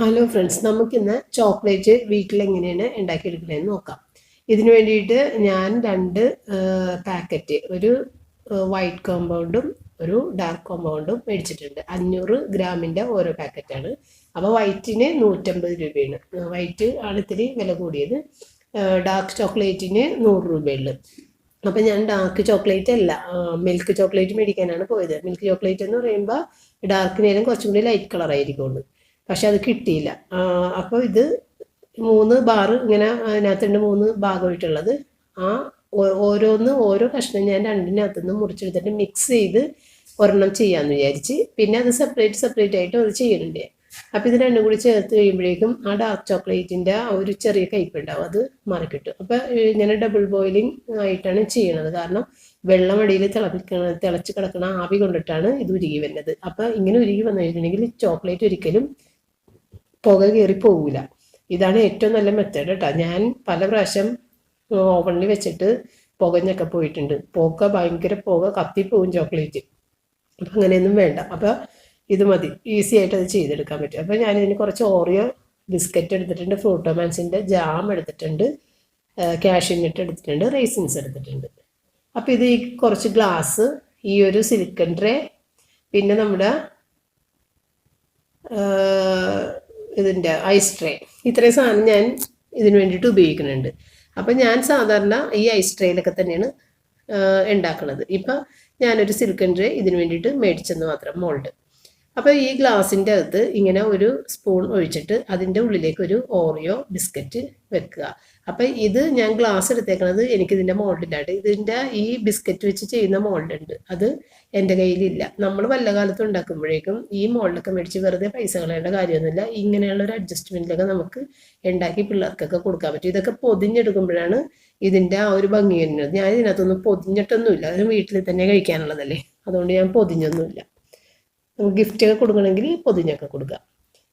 Hello friends നമുക്കിന്ന് chocolate വീട്ടിൽ എങ്ങനെയാണ് ഉണ്ടാക്കിയെടുക്കണതെന്ന് നോക്കാം. ഇതിനു വേണ്ടിയിട്ട് ഞാൻ രണ്ട് പാക്കറ്റ് ഒരു വൈറ്റ് കോമ്പൗണ്ടും ഒരു ഡാർക്ക് കോമ്പൗണ്ടും മേടിച്ചിട്ടുണ്ട്. അഞ്ഞൂറ് ഗ്രാമിന്റെ ഓരോ പാക്കറ്റാണ്. അപ്പോൾ വൈറ്റിന് നൂറ്റമ്പത് രൂപയാണ്. വൈറ്റ് ആണ് ഇത്തിരി വില കൂടിയത്. ഡാർക്ക് ചോക്ലേറ്റിന് നൂറ് രൂപയുള്ളു. അപ്പം ഞാൻ ഡാർക്ക് ചോക്ലേറ്റ് അല്ല മിൽക്ക് ചോക്ലേറ്റ് മേടിക്കാനാണ് പോയത്. മിൽക്ക് ചോക്ലേറ്റ് എന്ന് പറയുമ്പോൾ ഡാർക്കിനേലും കുറച്ചും കൂടി ലൈറ്റ് കളർ ആയിരിക്കുള്ളൂ പക്ഷെ അത് കിട്ടിയില്ല. അപ്പോൾ ഇത് മൂന്ന് ബാറ് ഇങ്ങനെ അതിനകത്തുണ്ട് മൂന്ന് ഭാഗമായിട്ടുള്ളത്. ആ ഓരോന്ന് ഓരോ കഷ്ണം ഞാൻ രണ്ടിനകത്തു നിന്ന് മുറിച്ചെടുത്തിട്ട് മിക്സ് ചെയ്ത് ഒരെണ്ണം ചെയ്യാമെന്ന് വിചാരിച്ച്. പിന്നെ അത് സെപ്പറേറ്റ് സെപ്പറേറ്റ് ആയിട്ട് അത് ചെയ്യുന്നുണ്ട്. അപ്പോൾ ഇത് രണ്ടും കൂടി ചേർത്ത് കഴിയുമ്പോഴേക്കും ആ ഡാർക്ക് ചോക്ലേറ്റിന്റെ ആ ഒരു ചെറിയ കയ്പുണ്ടാവും അത് മാറി മാറിക്കിട്ടും. അപ്പോൾ ഇങ്ങനെ ഡബിൾ ബോയിലിംഗ് ആയിട്ടാണ് ചെയ്യണത്. കാരണം വെള്ളം അടിയിൽ തിളപ്പിക്കണ തിളച്ച് കിടക്കുന്ന ആവി കൊണ്ടിട്ടാണ് ഇത് ഉരുകി വരുന്നത്. അപ്പോൾ ഇങ്ങനെ ഉരുകി വന്നു കഴിഞ്ഞിട്ടുണ്ടെങ്കിൽ ചോക്ലേറ്റ് ഒരിക്കലും പുക കയറി പോകില്ല ഇതാണ് ഏറ്റവും നല്ല മെത്തേഡ് കേട്ടോ ഞാൻ പല പ്രാവശ്യം ഓവണിൽ വെച്ചിട്ട് പുകഞ്ഞൊക്കെ പോയിട്ടുണ്ട്. പുക ഭയങ്കര പുക കത്തിപ്പോവും ചോക്ലേറ്റ് അപ്പം അങ്ങനെയൊന്നും വേണ്ട. അപ്പോൾ ഇത് മതി. ഈസി ആയിട്ട് അത് ചെയ്തെടുക്കാൻ പറ്റും. അപ്പോൾ ഞാനിതിന് കുറച്ച് ഓറിയോ ബിസ്ക്കറ്റ് എടുത്തിട്ടുണ്ട് ഫ്രൂട്ടോമാൻസിന്റെ ജാം എടുത്തിട്ടുണ്ട് കാഷ്യൂനട്ട് എടുത്തിട്ടുണ്ട് റേസിൻസ് എടുത്തിട്ടുണ്ട്. അപ്പോൾ ഇത് ഈ കുറച്ച് ഗ്ലാസ് ഈ ഒരു സിലിക്കൺ ട്രേ പിന്നെ നമ്മുടെ ഇതിന്റെ ഐസ് ട്രേ ഇത്രയും സാധനം ഞാൻ ഇതിന് വേണ്ടിയിട്ട് ഉപയോഗിക്കുന്നുണ്ട്. അപ്പം ഞാൻ സാധാരണ ഈ ഐസ് ട്രേയിലൊക്കെ തന്നെയാണ് ഉണ്ടാക്കുന്നത്. ഇപ്പം ഞാനൊരു സിൽക്കൻ ട്രേ ഇതിന് വേണ്ടിയിട്ട് മേടിച്ചെന്ന് മാത്രം മോൾഡ് അപ്പോൾ ഈ ഗ്ലാസിന്റെ അകത്ത് ഇങ്ങനെ ഒരു സ്പൂൺ ഒഴിച്ചിട്ട് അതിന്റെ ഉള്ളിലേക്ക് ഒരു ഓറിയോ ബിസ്ക്കറ്റ് വെക്കുക. അപ്പോൾ ഇത് ഞാൻ ഗ്ലാസ് എടുത്തേക്കണത് എനിക്കിതിന്റെ മോൾഡിന്റെ ഇതിന്റെ ഈ ബിസ്ക്കറ്റ് വെച്ച് ചെയ്യുന്ന മോൾഡുണ്ട് അത് എന്റെ കയ്യിലില്ല. നമ്മൾ വല്ല കാലത്ത് ഉണ്ടാക്കുമ്പോഴേക്കും ഈ മോൾഡൊക്കെ മേടിച്ച് വെറുതെ പൈസ കളയേണ്ട കാര്യമൊന്നുമില്ല. ഇങ്ങനെയുള്ള ഒരു അഡ്ജസ്റ്റ്മെന്റിലൊക്കെ നമുക്ക് ഉണ്ടാക്കി പിള്ളേർക്കൊക്കെ കൊടുക്കാൻ പറ്റും. ഇതൊക്കെ പൊതിഞ്ഞെടുക്കുമ്പോഴാണ് ഇതിന്റെ ആ ഒരു ഭംഗി വരുന്നത്. ഞാൻ ഇതിനകത്തൊന്നും പൊതിഞ്ഞിട്ടൊന്നുമില്ല. അത് വീട്ടിൽ തന്നെ കഴിക്കാനുള്ളതല്ലേ. അതുകൊണ്ട് ഞാൻ പൊതിഞ്ഞൊന്നുമില്ല. ഗിഫ്റ്റ് ഒക്കെ കൊടുക്കണമെങ്കിൽ പൊതിഞ്ഞൊക്കെ കൊടുക്കുക.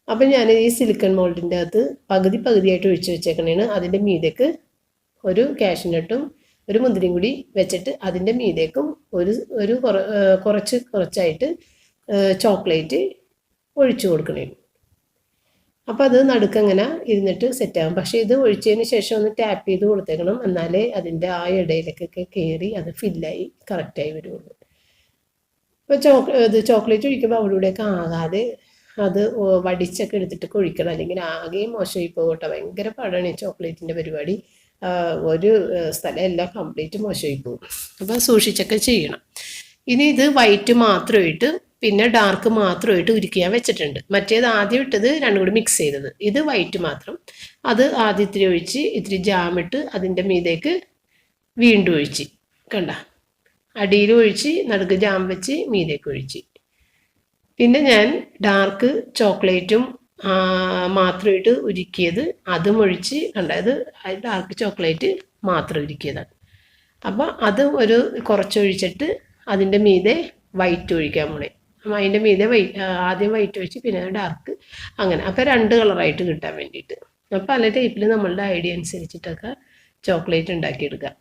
അപ്പം ഞാൻ ഈ സിലിക്കൺ മോൾഡിന്റെ അകത്ത് പകുതി പകുതിയായിട്ട് ഒഴിച്ച് വെച്ചേക്കണേണ്. അതിന്റെ മീതേക്ക് ഒരു കാഷ്നട്ടും ഒരു മുന്തിരിയും കൂടി വെച്ചിട്ട് അതിന്റെ മീതേക്കും ഒരു ഒരു കുറച്ച് കുറച്ചായിട്ട് ചോക്ലേറ്റ് ഒഴിച്ചു കൊടുക്കണേ അപ്പോൾ അത് നടുക്കങ്ങനെ ഇരുന്നിട്ട് സെറ്റാകും പക്ഷേ ഇത് ഒഴിച്ചതിന് ശേഷം ഒന്ന് ടാപ്പ് ചെയ്ത് കൊടുത്തേക്കണം. എന്നാലേ അതിന്റെ ആ ഇടയിലേക്കൊക്കെ കയറി അത് ഫില്ലായി കറക്റ്റായി വരുള്ളൂ. ഇപ്പോൾ ചോക്ക് ഇത് ചോക്ലേറ്റ് ഒഴിക്കുമ്പോൾ അവിടെ ആകാതെ അത് വടിച്ചൊക്കെ എടുത്തിട്ട് ഒഴിക്കണം അല്ലെങ്കിൽ ആകെ മോശമായി പോകട്ടെ. ഭയങ്കര പാടാണ് ഈ ചോക്ലേറ്റിന്റെ പരിപാടി. ഒരു സ്ഥലം എല്ലാം കംപ്ലീറ്റ് മോശമായി പോകും. അപ്പം സൂക്ഷിച്ചൊക്കെ ചെയ്യണം. ഇനി ഇത് വൈറ്റ് മാത്രമായിട്ട് പിന്നെ ഡാർക്ക് മാത്രമായിട്ട് ഉരുക്കിയാൻ വെച്ചിട്ടുണ്ട്. മറ്റേത് ആദ്യം ഇട്ടത് രണ്ടും കൂടി മിക്സ് ചെയ്തത്. ഇത് വൈറ്റ് മാത്രം. അത് ആദ്യം ഇത്തിരി ഒഴിച്ച് ഇത്തിരി ജാമിട്ട് അതിന്റെ മീതേക്ക് വീണ്ടും ഒഴിച്ച്. കണ്ട? അടിയിൽ ഒഴിച്ച് നടുക്ക് ജാം വെച്ച് മീതേക്ക് ഒഴിച്ച്. പിന്നെ ഞാൻ ഡാർക്ക് ചോക്ലേറ്റും മാത്രമായിട്ട് ഉരുക്കിയത് അതും ഒഴിച്ച് കണ്ടത് ഡാർക്ക് ചോക്ലേറ്റ് മാത്രം ഉരുക്കിയതാണ്. അപ്പോൾ അത് ഒരു കുറച്ചൊഴിച്ചിട്ട് അതിന്റെ മീതെ വൈറ്റ് ഒഴിക്കാൻ പോണേ അതിന്റെ മീതെ വൈ ആദ്യം വൈറ്റ് ഒഴിച്ച് പിന്നെ ഡാർക്ക് അങ്ങനെ. അപ്പോൾ രണ്ട് കളറായിട്ട് കിട്ടാൻ വേണ്ടിയിട്ട്. അപ്പോൾ പല ടൈപ്പിൽ നമ്മളുടെ ഐഡിയ അനുസരിച്ചിട്ടൊക്കെ ചോക്ലേറ്റ് ഉണ്ടാക്കിയെടുക്കുക.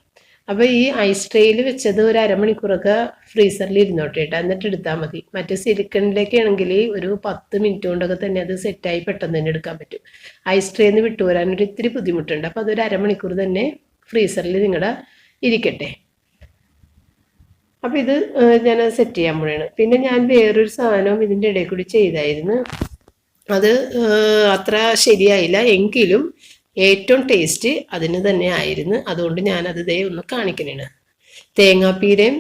അപ്പോൾ ഈ ഐസ് ട്രേയിൽ വെച്ചത് ഒരു അരമണിക്കൂറൊക്കെ ഫ്രീസറിൽ ഇരുന്നോട്ടെ കേട്ടോ എന്നിട്ട് എടുത്താൽ മതി. മറ്റേ സിലിക്കണിലേക്ക് ആണെങ്കിൽ ഒരു പത്ത് മിനിറ്റ് കൊണ്ടൊക്കെ തന്നെ അത് സെറ്റായി പെട്ടെന്ന് തന്നെ എടുക്കാൻ പറ്റും. ഐസ് ട്രേയിൽ നിന്ന് ഒരു ഇത്തിരി ബുദ്ധിമുട്ടുണ്ട്. അപ്പോൾ അതൊരു അരമണിക്കൂർ തന്നെ ഫ്രീസറിൽ നിങ്ങളുടെ ഇരിക്കട്ടെ. അപ്പോൾ ഇത് ഞാൻ സെറ്റ് ചെയ്യാൻ പോവുകയാണ് പിന്നെ ഞാൻ വേറൊരു സാധനവും ഇതിന്റെ ഇടയിൽ കൂടി ചെയ്തായിരുന്നു. അത് അത്ര ശരിയായില്ല. എങ്കിലും ഏറ്റവും ടേസ്റ്റ് അതിന് തന്നെ ആയിരുന്നു. അതുകൊണ്ട് ഞാനത് ദേ ഒന്ന് കാണിക്കുന്നതാണ് തേങ്ങാപ്പീരയും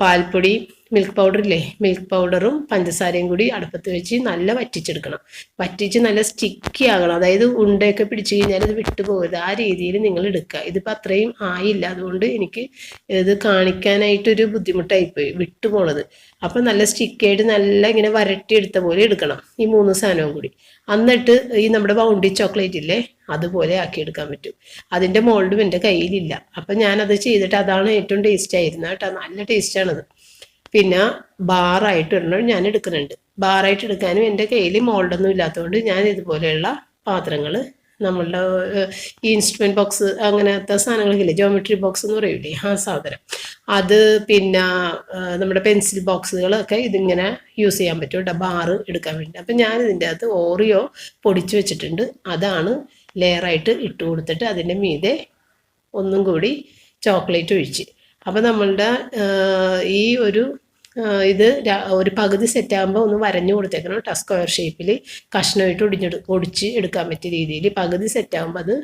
പാൽപ്പൊടി മിൽക്ക് പൗഡർ ഇല്ലേ? മിൽക്ക് പൗഡറും പഞ്ചസാരയും കൂടി അടുപ്പത്ത് വെച്ച് നല്ല വറ്റിച്ചെടുക്കണം. വറ്റിച്ച് നല്ല സ്റ്റിക്കി ആകണം. അതായത് ഉണ്ടയൊക്കെ പിടിച്ചു കഴിഞ്ഞാൽ ഇത് വിട്ടു പോകരുത്. ആ രീതിയിൽ നിങ്ങൾ എടുക്കുക. ഇതിപ്പോൾ അത്രയും ആയില്ല. അതുകൊണ്ട് എനിക്ക് ഇത് കാണിക്കാനായിട്ടൊരു ബുദ്ധിമുട്ടായിപ്പോയി. വിട്ടു പോണത്. അപ്പം നല്ല സ്റ്റിക്കായിട്ട് നല്ല ഇങ്ങനെ വരട്ടിയെടുത്ത പോലെ എടുക്കണം. ഈ മൂന്ന് സാധനവും കൂടി. എന്നിട്ട് ഈ നമ്മുടെ ബൗണ്ടി ചോക്ലേറ്റ് ഇല്ലേ? അതുപോലെ ആക്കിയെടുക്കാൻ പറ്റും. അതിന്റെ മോൾഡും എന്റെ കയ്യിലില്ല. അപ്പം ഞാനത് ചെയ്തിട്ട് അതാണ് ഏറ്റവും ടേസ്റ്റ് ആയിരുന്നത് കേട്ടോ. നല്ല ടേസ്റ്റാണത് പിന്നെ ബാറായിട്ട് ഇടണം ഞാൻ എടുക്കുന്നുണ്ട്. ബാറായിട്ട് എടുക്കാനും എന്റെ കയ്യിൽ മോൾഡൊന്നും ഇല്ലാത്തതുകൊണ്ട് ഞാൻ ഇതുപോലെയുള്ള പാത്രങ്ങൾ നമ്മളുടെ ഈ ഇൻസ്ട്രുമെന്റ് ബോക്സ് അങ്ങനത്തെ സാധനങ്ങളൊക്കെ ജോമെട്രി ബോക്സ് എന്ന് പറയൂലേ ആ സാധനം. അത് പിന്നെ നമ്മുടെ പെൻസിൽ ബോക്സുകളൊക്കെ ഇതിങ്ങനെ യൂസ് ചെയ്യാൻ പറ്റും. കേട്ടോ ബാറ് എടുക്കാൻ വേണ്ടി. അപ്പം ഞാൻ ഇതിന്റെ അകത്ത് ഓറിയോ പൊടിച്ചു വെച്ചിട്ടുണ്ട്. അതാണ് ലെയറായിട്ട് ഇട്ട് കൊടുത്തിട്ട് അതിന്റെ മീതെ ഒന്നും കൂടി ചോക്ലേറ്റ് ഒഴിച്ച്. അപ്പം നമ്മളുടെ ഈ ഒരു ഇത് ഒരു പകുതി സെറ്റ് ആകുമ്പോൾ ഒന്ന് വരഞ്ഞു കൊടുത്തേക്കണം കേട്ടോ സ്ക്വയർ ഷേപ്പിൽ കഷ്ണമായിട്ട് ഒടിഞ്ഞെടു ഒടിച്ച് എടുക്കാൻ പറ്റിയ രീതിയിൽ പകുതി സെറ്റ് ആകുമ്പോൾ അത്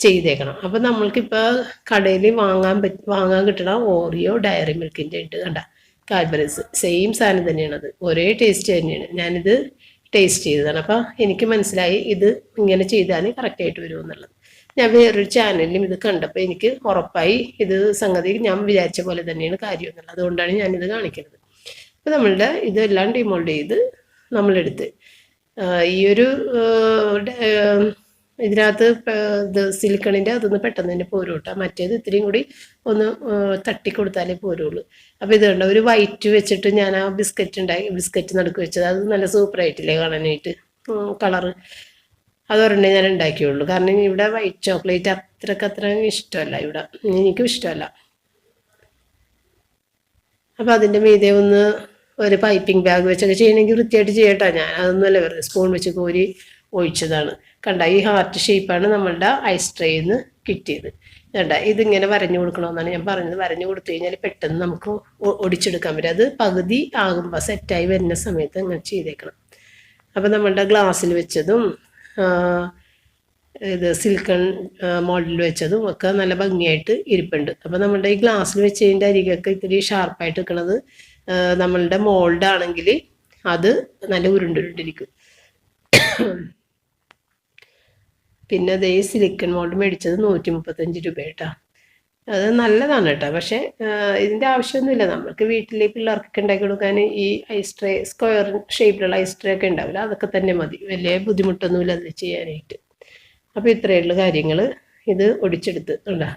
ചെയ്തേക്കണം. അപ്പം നമ്മൾക്കിപ്പോൾ കടയിൽ വാങ്ങാൻ പറ്റി വാങ്ങാൻ കിട്ടണ ഓറിയോ ഡയറി മിൽക്കിന്റെ ഉണ്ട് കണ്ട കാൽബറീസ് സെയിം സാധനം തന്നെയാണത് ഒരേ ടേസ്റ്റ് തന്നെയാണ്. ഞാനിത് ടേസ്റ്റ് ചെയ്തതാണ്. അപ്പോൾ എനിക്ക് മനസ്സിലായി ഇത് ഇങ്ങനെ ചെയ്താൽ കറക്റ്റായിട്ട് വരുമെന്നുള്ളത് ഞാൻ വേറൊരു ചാനലിലും ഇത് കണ്ടപ്പോൾ എനിക്ക് ഉറപ്പായി ഇത് സംഗതി ഞാൻ വിചാരിച്ച പോലെ തന്നെയാണ് കാര്യം എന്നുള്ളത്. അതുകൊണ്ടാണ് ഞാനിത് കാണിക്കുന്നത്. അപ്പോൾ നമ്മളുടെ ഇതെല്ലാം ഡിമോൾഡ് ചെയ്ത് നമ്മളെടുത്ത്. ഈ ഒരു ഇതിനകത്ത് ഇത് സിലിക്കണിന്റെ അതൊന്ന് പെട്ടെന്ന് തന്നെ പോരും കേട്ടോ മറ്റേത് ഇത്രയും കൂടി ഒന്ന് തട്ടി കൊടുത്താലേ പോരുള്ളൂ. അപ്പോൾ ഇത് കണ്ടോ ഒരു വൈറ്റ് വെച്ചിട്ട് ഞാൻ ആ ബിസ്ക്കറ്റ് ഉണ്ടാക്കി ബിസ്ക്കറ്റ് നടുക്ക് വെച്ചത്. അത് നല്ല സൂപ്പറായിട്ടില്ലേ കാണാനായിട്ട്. കളറ് അതൊരെണ്ണേ ഞാൻ ഉണ്ടാക്കിയുള്ളൂ. കാരണം ഇവിടെ വൈറ്റ് ചോക്ലേറ്റ് അത്രയ്ക്ക് അത്ര ഇഷ്ടമല്ല ഇവിടെ. എനിക്കും ഇഷ്ടമല്ല. അപ്പോൾ അതിന്റെ മീതെ ഒന്ന് ഒരു പൈപ്പിംഗ് ബാഗ് വെച്ചൊക്കെ ചെയ്യണമെങ്കിൽ വൃത്തിയായിട്ട് ചെയ്യട്ടോ. ഞാൻ അതൊന്നുമല്ല വെറുതെ സ്പൂൺ വെച്ച് കോരി ഒഴിച്ചതാണ്. കണ്ട ഈ ഹാർട്ട് ഷേപ്പാണ് നമ്മളുടെ ഐസ് ട്രേയിൽ നിന്ന് കിട്ടിയത്. കണ്ട ഇതിങ്ങനെ വരഞ്ഞു കൊടുക്കണമെന്നാണ് ഞാൻ പറഞ്ഞത്. വരഞ്ഞു കൊടുത്തു കഴിഞ്ഞാൽ പെട്ടെന്ന് നമുക്ക് ഒടിച്ചെടുക്കാൻ പറ്റും. അത് പകുതി ആകുമ്പോൾ സെറ്റായി വരുന്ന സമയത്ത് അങ്ങനെ ചെയ്തേക്കണം. അപ്പം നമ്മളുടെ ഗ്ലാസ്സിൽ വെച്ചതും ഇത് സിൽക്കൺ മോഡലിൽ വെച്ചതും ഒക്കെ നല്ല ഭംഗിയായിട്ട് ഇരിപ്പുണ്ട്. അപ്പം നമ്മളുടെ ഈ ഗ്ലാസ്സിൽ വെച്ചതിന്റെ അരികൊക്കെ ഇത്തിരി ഷാർപ്പായിട്ട് നിൽക്കുന്നത് നമ്മളുടെ മോൾഡ് ആണെങ്കിൽ അത് നല്ല ഉരുണ്ടുരുണ്ടിരിക്കും. പിന്നെ അതേ സിലിക്കൺ മോൾഡ് മേടിച്ചത് നൂറ്റി മുപ്പത്തഞ്ച് രൂപ കേട്ടോ അത് നല്ലതാണ് കേട്ടോ. പക്ഷെ ഇതിന്റെ ആവശ്യമൊന്നുമില്ല. നമ്മൾക്ക് വീട്ടിലെ പിള്ളേർക്കൊക്കെ ഉണ്ടാക്കി കൊടുക്കാൻ ഈ ഐസ് ട്രേ സ്ക്വയർ ഷേപ്പിലുള്ള ഐസ് ട്രേ ഒക്കെ ഉണ്ടാവില്ല. അതൊക്കെ തന്നെ മതി. വലിയ ബുദ്ധിമുട്ടൊന്നുമില്ല അത് ചെയ്യാനായിട്ട്. അപ്പോൾ ഇത്രയുള്ള കാര്യങ്ങൾ ഇത് ഒടിച്ചെടുത്ത്. ഉണ്ടാ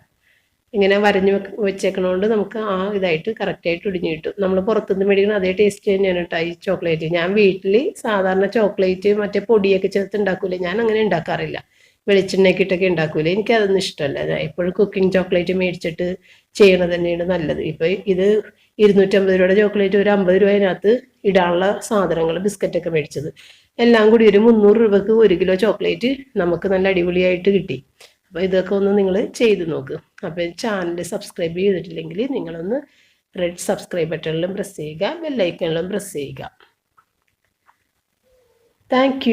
ഇങ്ങനെ വരഞ്ഞു വെച്ചേക്കണോണ്ട് നമുക്ക് ആ ഇതായിട്ട് കറക്റ്റായിട്ട് ഒടിഞ്ഞു കിട്ടും. നമ്മൾ പുറത്തുനിന്ന് മേടിക്കുന്ന അതേ ടേസ്റ്റ് തന്നെയാണ് കേട്ടോ ഈ ചോക്ലേറ്റ് ഞാൻ വീട്ടിൽ സാധാരണ ചോക്ലേറ്റ് മറ്റേ പൊടിയൊക്കെ ചേർത്ത് ഉണ്ടാക്കൂലേ ഞാൻ അങ്ങനെ ഉണ്ടാക്കാറില്ല വെളിച്ചെണ്ണയൊക്കെ ഇട്ടൊക്കെ ഉണ്ടാക്കൂലേ എനിക്കതൊന്നും ഇഷ്ടമല്ല ഞാൻ എപ്പോഴും കുക്കിംഗ് ചോക്ലേറ്റ് മേടിച്ചിട്ട് ചെയ്യണത് തന്നെയാണ് നല്ലത്. ഇപ്പോൾ ഇത് ഇരുന്നൂറ്റമ്പത് രൂപയുടെ ചോക്ലേറ്റ് ഒരു അമ്പത് രൂപ അതിനകത്ത് ഇടാനുള്ള സാധനങ്ങൾ ബിസ്ക്കറ്റൊക്കെ മേടിച്ചത്. എല്ലാം കൂടി ഒരു മുന്നൂറ് രൂപക്ക് ഒരു കിലോ ചോക്ലേറ്റ് നമുക്ക് നല്ല അടിപൊളിയായിട്ട് കിട്ടി. അപ്പോൾ ഇതൊക്കെ ഒന്ന് നിങ്ങൾ ചെയ്ത് നോക്ക്. അപ്പോൾ ചാനൽ സബ്സ്ക്രൈബ് ചെയ്തിട്ടില്ലെങ്കിൽ നിങ്ങളൊന്ന് റെഡ് സബ്സ്ക്രൈബ് ബട്ടണിലും പ്രസ് ചെയ്യുക ബെല്ലൈക്കണിലും പ്രസ് ചെയ്യുക. താങ്ക്